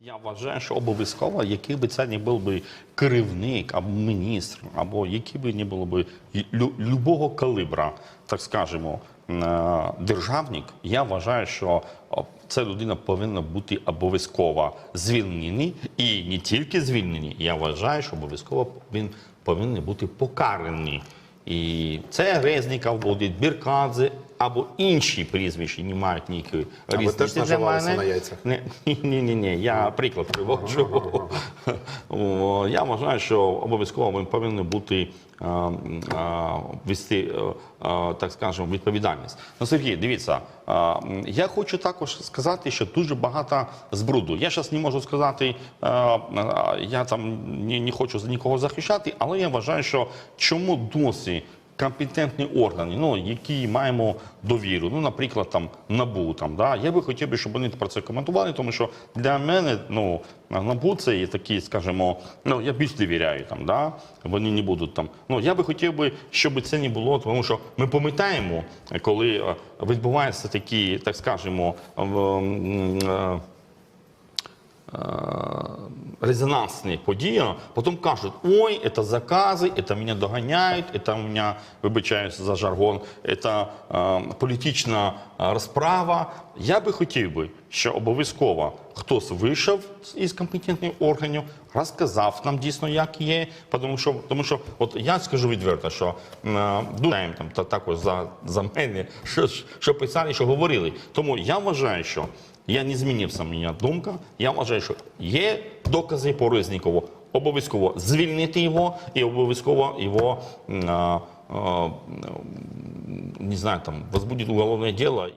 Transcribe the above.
Я вважаю, що обов'язково, який би це не був би керівник або міністр, або який би не було би любого калибра, так скажемо, е, державник, я вважаю, що ця людина повинна бути обов'язково звільнений і не тільки звільнений. Я вважаю, що обов'язково він повинен бути покараний. І це Резніков буде, Біркадзе або інші прізвища не мають ніякої ви різниці теж наживалися мене. на яйцях? Ні, ні, ні, ні. Я приклад приводжу. Я вважаю, що обов'язково він повинен бути е, е, вести, е, так скажемо, відповідальність. Ну, Сергій, дивіться, я хочу також сказати, що дуже багато збруду. Я зараз не можу сказати, я там не, не хочу за нікого захищати, але я вважаю, що чому досі компетентні органи, ну які маємо довіру. Ну, наприклад, там НАБУ. Там да я би хотів би, щоб вони про це коментували, тому що для мене ну НАБУ це є такі, скажімо, ну я більш довіряю там. Да, вони не будуть там. Ну я би хотів би, щоб це не було, тому що ми пам'ятаємо, коли е, відбуваються такі, так скажемо, в, е, резонансные події, потім кажуть, ой, це закази, це мене доганяють, це у мене, вибачаюся за жаргон, це е, політична е, розправа. Я би хотів би, що обов'язково хтось вийшов із компетентних органів, розказав нам дійсно, як є, тому що, тому що от я скажу відверто, що е, думаємо там та також за, за мене, що, що писали, що говорили. Тому я вважаю, що я не змінив моя думка. Я вважаю, що є докази по Резнікову. Обов'язково звільнити його і обов'язково його а, а, не знаю, там возбудити уголовне діло.